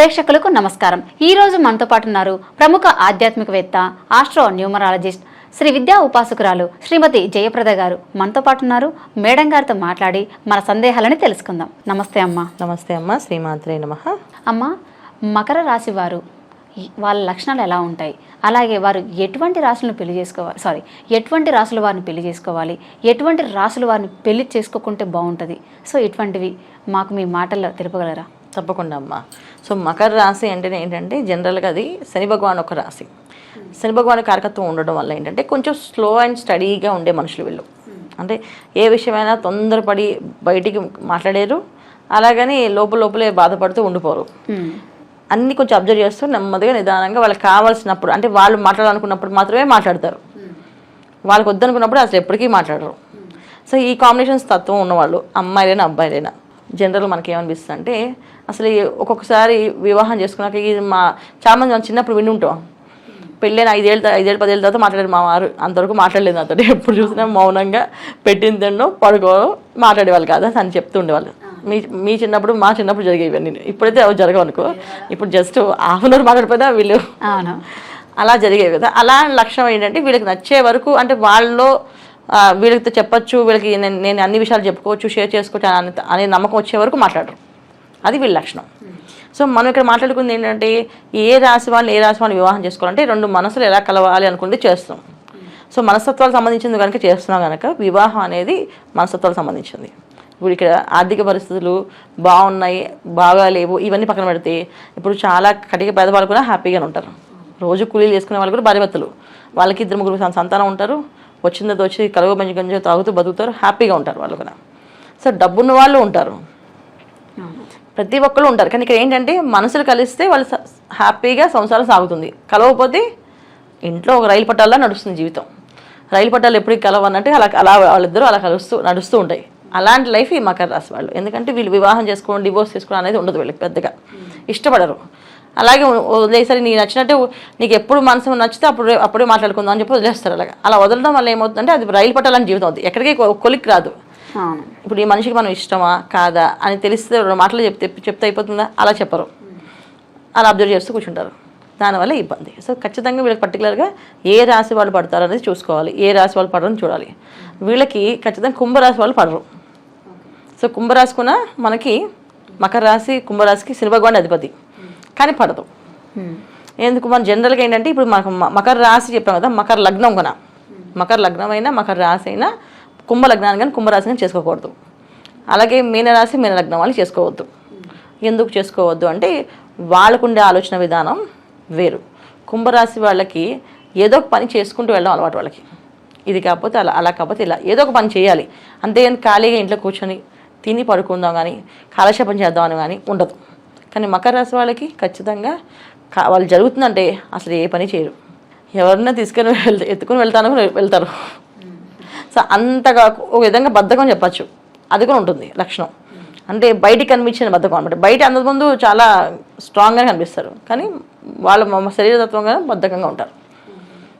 ప్రేక్షకులకు నమస్కారం. ఈ రోజు మనతో పాటు ఉన్నారు ప్రముఖ ఆధ్యాత్మికవేత్త ఆస్ట్రో న్యూమరాలజిస్ట్ శ్రీ విద్యా ఉపాసకురాలు శ్రీమతి జయప్రద గారు మనతో పాటు ఉన్నారు. మేడం గారితో మాట్లాడి మన సందేహాలని తెలుసుకుందాం. నమస్తే అమ్మా. నమస్తే అమ్మ. శ్రీమాత్రే నమ. అమ్మ మకర రాశి వారు వాళ్ళ లక్షణాలు ఎలా ఉంటాయి? అలాగే వారు ఎటువంటి రాశులను పెళ్ళి చేసుకోవాలి? సారీ ఎటువంటి రాశుల వారిని పెళ్ళి చేసుకోవాలి? ఎటువంటి రాశుల వారిని పెళ్ళి చేసుకోకుంటే బాగుంటుంది? సో ఇటువంటివి మాకు మీ మాటల్లో తెలుపగలరా? తప్పకుండా అమ్మ. సో మకర రాశి అంటేనే ఏంటంటే జనరల్గా అది శని భగవాన్ ఒక రాశి. శని భగవాన్ కారకత్వం ఉండడం వల్ల ఏంటంటే కొంచెం స్లో అండ్ స్టడీగా ఉండే మనుషులు వీళ్ళు. అంటే ఏ విషయమైనా తొందరపడి బయటికి మాట్లాడేరు అలాగని లోపల లోపలే బాధపడుతూ ఉండిపోరు. అన్ని కొంచెం అబ్జర్వ్ చేస్తూ నెమ్మదిగా నిదానంగా వాళ్ళకి కావాల్సినప్పుడు అంటే వాళ్ళు మాట్లాడాలనుకున్నప్పుడు మాత్రమే మాట్లాడతారు. వాళ్ళకి వద్దనుకున్నప్పుడు అసలు ఎప్పటికీ మాట్లాడరు. సో ఈ కాంబినేషన్స్ తత్వం ఉన్నవాళ్ళు అమ్మాయిలైనా అబ్బాయిలైనా. జనరల్ మనకి ఏమనిపిస్తుంది అంటే అసలు ఈ ఒక్కొక్కసారి వివాహం చేసుకున్నాక ఇది మా చాలా మంది మనం చిన్నప్పుడు విని ఉంటాం పెళ్ళైన ఐదేళ్ళ ఐదేళ్ళు పదేళ్ళ తర్వాత మాట్లాడారు మా వారు. అంతవరకు మాట్లాడలేదు నాతో. ఎప్పుడు చూసినా మౌనంగా పెట్టిన తిండో పడుకో మాట్లాడేవాళ్ళు కాదు. అని చెప్తూ ఉండేవాళ్ళు. మీ మీ చిన్నప్పుడు మా చిన్నప్పుడు జరిగేవి ఇప్పుడైతే అవి జరగవు అనుకో. ఇప్పుడు జస్ట్ హాఫ్ అన్ అవర్ మాట్లాడిపోయినా వీళ్ళు అలా జరిగేవి కదా. అలా లక్ష్యం ఏంటంటే వీళ్ళకి నచ్చే వరకు అంటే వాళ్ళలో వీళ్ళకి చెప్పొచ్చు వీళ్ళకి నేను నేను అన్ని విషయాలు చెప్పుకోవచ్చు షేర్ చేసుకోవచ్చు అనే అనే నమ్మకం వచ్చే వరకు మాట్లాడరు. అది వీళ్ళ లక్షణం. సో మనం ఇక్కడ మాట్లాడుకుంది ఏంటంటే ఏ రాశి వాళ్ళని ఏ రాశి వాళ్ళని వివాహం చేసుకోవాలంటే రెండు మనసులు ఎలా కలవాలి అనుకుంటే చేస్తాం. సో మనస్తత్వాలకు సంబంధించింది కనుక చేస్తున్నాం కనుక వివాహం అనేది మనస్తత్వాలకు సంబంధించింది. ఇప్పుడు ఇక్కడ ఆర్థిక పరిస్థితులు బాగున్నాయి బాగా లేవు ఇవన్నీ పక్కన పెడితే ఇప్పుడు చాలా కటిక పేదవాళ్ళు కూడా హ్యాపీగానే ఉంటారు. రోజు కూలీలు చేసుకునే వాళ్ళు కూడా భార్యభర్తలు. వాళ్ళకి ఇద్దరు ముగ్గురు సంతానం ఉంటారు. వచ్చిందో వచ్చి కలువ మంచి గంజ తాగుతూ బతుకుతారు హ్యాపీగా ఉంటారు వాళ్ళు కూడా. సో డబ్బున్న వాళ్ళు ఉంటారు. ప్రతి ఒక్కళ్ళు ఉంటారు. కానీ ఇక్కడ ఏంటంటే మనసులు కలిస్తే వాళ్ళు హ్యాపీగా సంసారం సాగుతుంది. కలవకపోతే ఇంట్లో ఒక రైలు పట్టాలా నడుస్తుంది జీవితం. రైలు పట్టాలు ఎప్పటికి కలవన్నట్టు అలా అలా వాళ్ళిద్దరూ అలా కలుస్తూ నడుస్తూ ఉంటాయి. అలాంటి లైఫ్ ఈ మకర రాశి వాళ్ళు. ఎందుకంటే వీళ్ళు వివాహం చేసుకోవడం డివోర్స్ చేసుకోవడం అనేది ఉండదు వీళ్ళకి పెద్దగా. ఇష్టపడరు. అలాగే వదిలేసరి నీకు నచ్చినట్టు నీకు ఎప్పుడు మనసు నచ్చితే అప్పుడు అప్పుడే మాట్లాడుకుందాం అని చెప్పి వదిలేస్తారు అలాగా. అలా వదలడం వల్ల ఏమవుతుందంటే అది రైలు పట్టాలని జీవితం అవుతుంది ఎక్కడికి కొలిక్ రాదు. ఇప్పుడు ఈ మనిషికి మనం ఇష్టమా? కాదా? అని తెలిస్తే రెండు మాటలు చెప్తే చెప్తే అయిపోతుందా? అలా చెప్పరు. అలా అబ్జర్వ్ చేస్తూ కూర్చుంటారు. దానివల్ల ఇబ్బంది. సో ఖచ్చితంగా వీళ్ళకి పర్టికులర్గా ఏ రాశి వాళ్ళు పడతారు అనేది చూసుకోవాలి. ఏ రాశి వాళ్ళు పడరని చూడాలి. వీళ్ళకి ఖచ్చితంగా కుంభరాశి వాళ్ళు పడరు. సో కుంభరాశి కూడా మనకి మకర రాశి కుంభరాశికి శని భగవాన్ అధిపతి. కానీ పడదు. ఎందుకు? మన జనరల్గా ఏంటంటే ఇప్పుడు మనకు మకర రాశి చెప్పాం కదా మకర లగ్నం కన మకర లగ్నం అయినా మకర రాశి అయినా కుంభ లగ్నాన్ని కానీ కుంభరాశి కానీ చేసుకోకూడదు. అలాగే మీనరాశి మీన లగ్నం వాళ్ళు చేసుకోవద్దు. ఎందుకు చేసుకోవద్దు అంటే వాళ్ళకుండే ఆలోచన విధానం వేరు. కుంభరాశి వాళ్ళకి ఏదో ఒక పని చేసుకుంటూ వెళ్ళడం అలవాటు వాళ్ళకి. ఇది కాకపోతే అలా అలా కాకపోతే ఇలా. ఏదో ఒక పని చేయాలి. అంతేగాని ఖాళీగా ఇంట్లో కూర్చొని తిని పడుకుందాం కానీ కాలక్షేపం చేద్దామని కానీ ఉండదు. కానీ మకర రాశి వాళ్ళకి ఖచ్చితంగా వాళ్ళు జరుగుతుందంటే అసలు ఏ పని చేయరు. ఎవరన్నా తీసుకొని వెళ్తే ఎత్తుకొని వెళ్తాను వెళ్తారు. సో అంతగా ఒక విధంగా బద్ధకం చెప్పచ్చు. అది కూడా ఉంటుంది లక్షణం. అంటే బయటికి కనిపించిన బద్ధకం అనమాట బయట అందరి ముందు చాలా స్ట్రాంగ్గా కనిపిస్తారు. కానీ వాళ్ళ మ- శరీరతత్వంగా బద్ధకంగా ఉంటారు.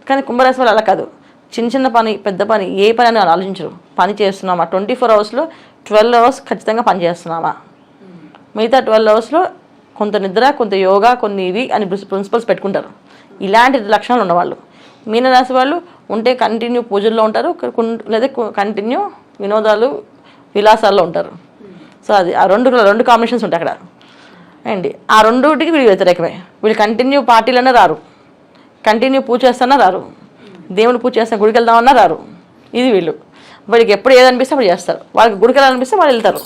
కానీ కుంభరాశి వాళ్ళు అలా కాదు. చిన్న చిన్న పని పెద్ద పని ఏ పని అని వాళ్ళు ఆలోచించరు. పని చేస్తున్నామా? ట్వంటీ ఫోర్ అవర్స్లో ట్వెల్వ్ అవర్స్ ఖచ్చితంగా పని చేస్తున్నామా? మిగతా ట్వెల్వ్ అవర్స్లో కొంత నిద్ర కొంత యోగా కొన్ని ఇవి అని ప్రిన్సిపల్స్ పెట్టుకుంటారు. ఇలాంటి లక్షణాలు ఉన్నవాళ్ళు. మీనరాశి వాళ్ళు ఉంటే కంటిన్యూ పూజల్లో ఉంటారు లేదా కంటిన్యూ వినోదాలు విలాసాల్లో ఉంటారు. సో అది ఆ రెండు రెండు కాంబినేషన్స్ ఉంటాయి అక్కడ. అండి ఆ రెండుటికి వీళ్ళు వ్యతిరేకమే వీళ్ళు కంటిన్యూ పార్టీలన్నా రారు. కంటిన్యూ పూజ చేస్తానా రారు. దేవుని పూజ చేస్తాను గుడికి వెళ్దామన్నా రారు. ఇది వీళ్ళు. వీళ్ళకి ఎప్పుడు ఏదనిపిస్తే అప్పుడు చేస్తారు. వాళ్ళకి గుడికి వెళ్ళాలనిపిస్తే వాళ్ళు వెళ్తారు.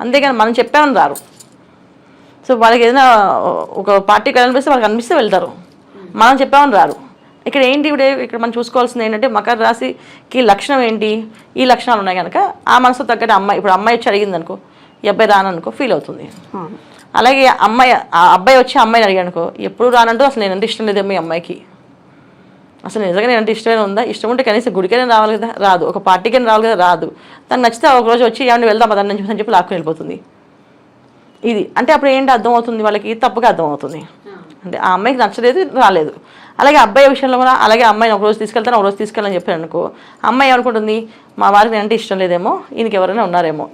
అంతేగాని మనం చెప్పామని రారు. సో వాళ్ళకి ఏదైనా ఒక పార్టీకి వెళ్ళాలనిపిస్తే వాళ్ళకి అనిపిస్తే వెళ్తారు. మనం చెప్పామని రారు ఇక్కడ ఏంటి ఇప్పుడు ఇక్కడ మనం చూసుకోవాల్సింది ఏంటంటే మకర రాశికి లక్షణం ఏంటి? ఈ లక్షణాలు ఉన్నాయి కనుక ఆ మనసు తగ్గట్టు అమ్మాయి ఇప్పుడు అమ్మాయి వచ్చి అడిగింది అనుకో ఈ అబ్బాయి రాననుకో ఫీల్ అవుతుంది. అలాగే అమ్మాయి ఆ అబ్బాయి వచ్చి అమ్మాయిని అడిగాడు అనుకో ఎప్పుడు రానంటూ అసలు నేనంటే ఇష్టం లేదేమో ఈ అమ్మాయికి. అసలు నిజంగా నేనంటే ఇష్టమైన ఉందా? ఇష్టం ఉంటే కనీసం గుడికైనా రావాలి కదా రాదు. ఒక పార్టీకైనా రావాలి కదా రాదు. తను నచ్చితే ఒక రోజు వచ్చి ఏమన్నా వెళ్దాం అని చెప్పి లాక్కుని వెళ్ళిపోతుంది. ఇది అంటే అప్పుడు ఏంటి అర్థం అవుతుంది వాళ్ళకి తప్పుగా అర్థం అవుతుంది అంటే ఆ అమ్మాయికి నచ్చలేదు రాలేదు. అలాగే అబ్బాయి విషయంలో కూడా అలాగే అమ్మాయిని ఒక రోజు తీసుకెళ్తాను ఒక రోజు తీసుకెళ్ళని చెప్పాను అనుకో. అమ్మాయి ఏమనుకుంటుంది? మా వారికి నేనంటే ఇష్టం లేదేమో ఈయనకి ఎవరైనా ఉన్నారేమో.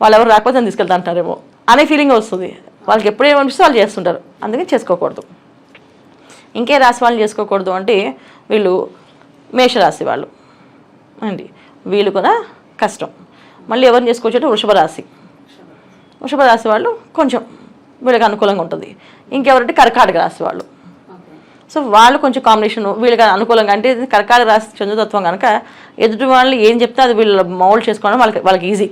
వాళ్ళు ఎవరు రాకపోతే నేను తీసుకెళ్తా అంటారేమో అనే ఫీలింగ్ వస్తుంది. వాళ్ళకి ఎప్పుడు ఏమనిపిస్తే వాళ్ళు చేస్తుంటారు. అందుకని చేసుకోకూడదు. ఇంకే రాశి వాళ్ళు చేసుకోకూడదు అంటే వీళ్ళు మేషరాశి వాళ్ళు. అండి. వీళ్ళు కూడా కష్టం. మళ్ళీ ఎవరిని చేసుకోవచ్చు అంటే వృషభ రాశి. వృషభ రాశి వాళ్ళు కొంచెం వీళ్ళకి అనుకూలంగా ఉంటుంది. ఇంకెవరంటే కర్కాటక రాశి వాళ్ళు. సో వాళ్ళు కొంచెం కాంబినేషన్ వీళ్ళకి అనుకూలంగా అంటే కర్కాటక రాశి చంద్రతత్వం కనుక ఎదుటి వాళ్ళు ఏం చెప్తే అది వీళ్ళు మౌల్డ్ చేసుకోవడం వాళ్ళకి వాళ్ళకి ఈజీ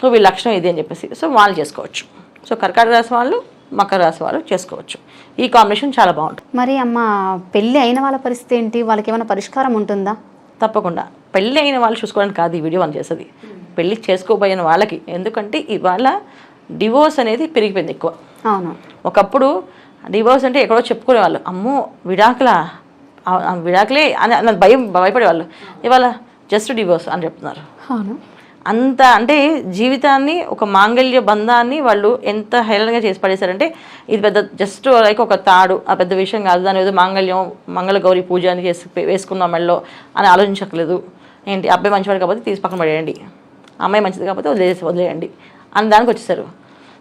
సో వీళ్ళ లక్షణం ఇది అని చెప్పేసి. సో వాళ్ళు చేసుకోవచ్చు. సో కర్కాటక రాశి వాళ్ళు మకర రాశి వాళ్ళు చేసుకోవచ్చు. ఈ కాంబినేషన్ చాలా బాగుంటుంది. మరి అమ్మ పెళ్ళి అయిన వాళ్ళ పరిస్థితి ఏంటి? వాళ్ళకి ఏమైనా పరిష్కారం ఉంటుందా? తప్పకుండా. పెళ్ళి అయిన వాళ్ళు చూసుకోవడానికి కాదు ఈ వీడియో మనం చేసేది. పెళ్ళి చేసుకోబోయిన వాళ్ళకి. ఎందుకంటే ఇవాళ డివోర్స్ అనేది పెరిగిపోయింది ఎక్కువ. అవును. ఒకప్పుడు డివోర్స్ అంటే ఎక్కడో చెప్పుకునేవాళ్ళు. అమ్మో విడాకులా? విడాకులే అని భయం భయపడేవాళ్ళు. ఇవాళ జస్ట్ డివోర్స్ అని చెప్తున్నారు. అవును. అంత అంటే జీవితాన్ని ఒక మాంగళ్య బంధాన్ని వాళ్ళు ఎంత హేళనగా చేసి పడేశారంటే ఇది పెద్ద జస్ట్ లైక్ ఒక తాడు ఆ పెద్ద విషయం కాదు. దాని ఏదో మాంగళ్యం మంగళ గౌరి పూజ అని చేసి వేసుకున్నాం మెళ్ళలో అని ఆలోచించట్లేదు ఏంటి? అబ్బాయి మంచివాడు కాకపోతే తీసి పక్కన పడేయండి. అమ్మాయి మంచిది కాకపోతే వదిలేసి వదిలేయండి అని దానికి వచ్చేసారు.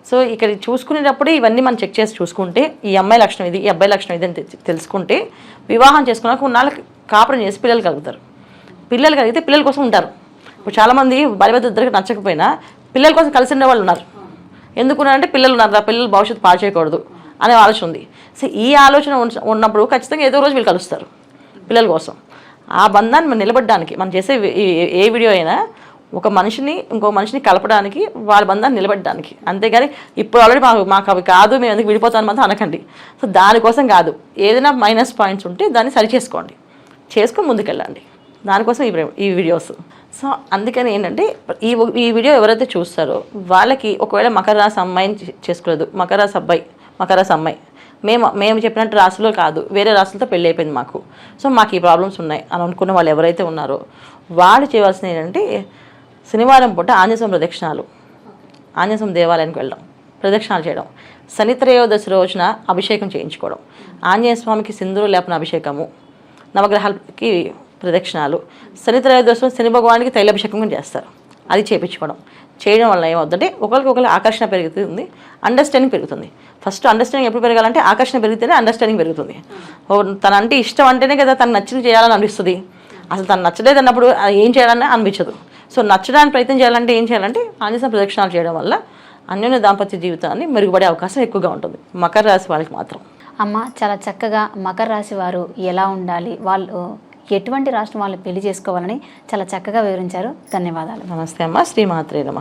సో ఇక్కడ చూసుకునేటప్పుడు ఇవన్నీ మనం చెక్ చేసి చూసుకుంటే ఈ అమ్మాయి లక్షణం ఇది ఈ అబ్బాయి లక్షణం ఇది అని తెలుసుకుంటే వివాహం చేసుకున్నాక కొన్నాళ్ళకి కాపురం చేసి పిల్లలు కలుగుతారు. పిల్లలు కలిగితే పిల్లల కోసం ఉంటారు. ఇప్పుడు చాలామంది భార్య ఇద్దరికి నచ్చకపోయినా పిల్లల కోసం కలిసి ఉండే వాళ్ళు ఉన్నారు. ఎందుకున్నారంటే పిల్లలు ఉన్నారు ఆ పిల్లలు భవిష్యత్తు పాడు చేయకూడదు అనే ఆలోచన ఉంది. సో ఈ ఆలోచన ఉన్నప్పుడు ఖచ్చితంగా ఏదో రోజు వీళ్ళు కలుస్తారు పిల్లల కోసం. ఆ బంధాన్ని మనం నిలబడడానికి మనం చేసే ఏ వీడియో అయినా ఒక మనిషిని ఇంకో మనిషిని కలపడానికి వాళ్ళ బంధాన్ని నిలబెట్టడానికి. అంతేగాని ఇప్పుడు ఆల్రెడీ మాకు మాకు అవి కాదు మేము ఎందుకు విడిపోతాను మాత్రం అనకండి. సో దానికోసం కాదు. ఏదైనా మైనస్ పాయింట్స్ ఉంటే దాన్ని సరి చేసుకోండి. చేసుకొని ముందుకెళ్ళండి. దానికోసం ఈ ఈ వీడియోస్ సో అందుకని ఏంటంటే ఈ ఈ వీడియో ఎవరైతే చూస్తారో వాళ్ళకి ఒకవేళ మకర రాశి అమ్మాయిని చేసుకోలేదు. మకర రాశి అబ్బాయి మకర రాశి అమ్మాయి. మేము మేము చెప్పినట్టు రాసులో కాదు వేరే రాసులతో పెళ్ళి అయిపోయింది మాకు. సో మాకు ఈ ప్రాబ్లమ్స్ ఉన్నాయి అని అనుకున్న వాళ్ళు ఎవరైతే ఉన్నారో వాళ్ళు చేయవలసినవి ఏంటంటే శనివారం పూట ఆంజనేయ ప్రదక్షిణాలు. ఆంజనేయ దేవాలయానికి వెళ్ళడం ప్రదక్షిణాలు చేయడం శని త్రయోదశి రోజున అభిషేకం చేయించుకోవడం ఆంజనేయ స్వామికి సింధూరు లేపన అభిషేకము నవగ్రహాలకి ప్రదక్షిణాలు శని త్రయోదశి శని భగవానికి తైలాభిషేకం చేస్తారు. అది చేయించుకోవడం చేయడం వల్ల ఏమవుతుందంటే ఒకరికి ఒకరు ఆకర్షణ పెరుగుతుంది అండర్స్టాండింగ్ పెరుగుతుంది. ఫస్ట్ అండర్స్టాండింగ్ ఎప్పుడు పెరగాలంటే ఆకర్షణ పెరిగితేనే అండర్స్టాండింగ్ పెరుగుతుంది. తన అంటే ఇష్టం అంటేనే కదా తను నచ్చింది చేయాలని అనిపిస్తుంది. అసలు తను నచ్చలేదు అన్నప్పుడు ఏం చేయాలని అనిపించదు. సో నచ్చడానికి ప్రయత్నం చేయాలంటే ఏం చేయాలంటే ఆంజనేయ ప్రదక్షిణాలు చేయడం వల్ల అన్యోన్య దాంపత్య జీవితాన్ని మెరుగుపడే అవకాశం ఎక్కువగా ఉంటుంది. మకర రాశి వాళ్ళకి మాత్రం. అమ్మ చాలా చక్కగా మకర రాశి వారు ఎలా ఉండాలి వాళ్ళు ఎటువంటి రాష్ట్రం వాళ్ళు పెళ్ళి చేసుకోవాలని చాలా చక్కగా వివరించారు. ధన్యవాదాలు. నమస్తే అమ్మ శ్రీమాత్రే నమ.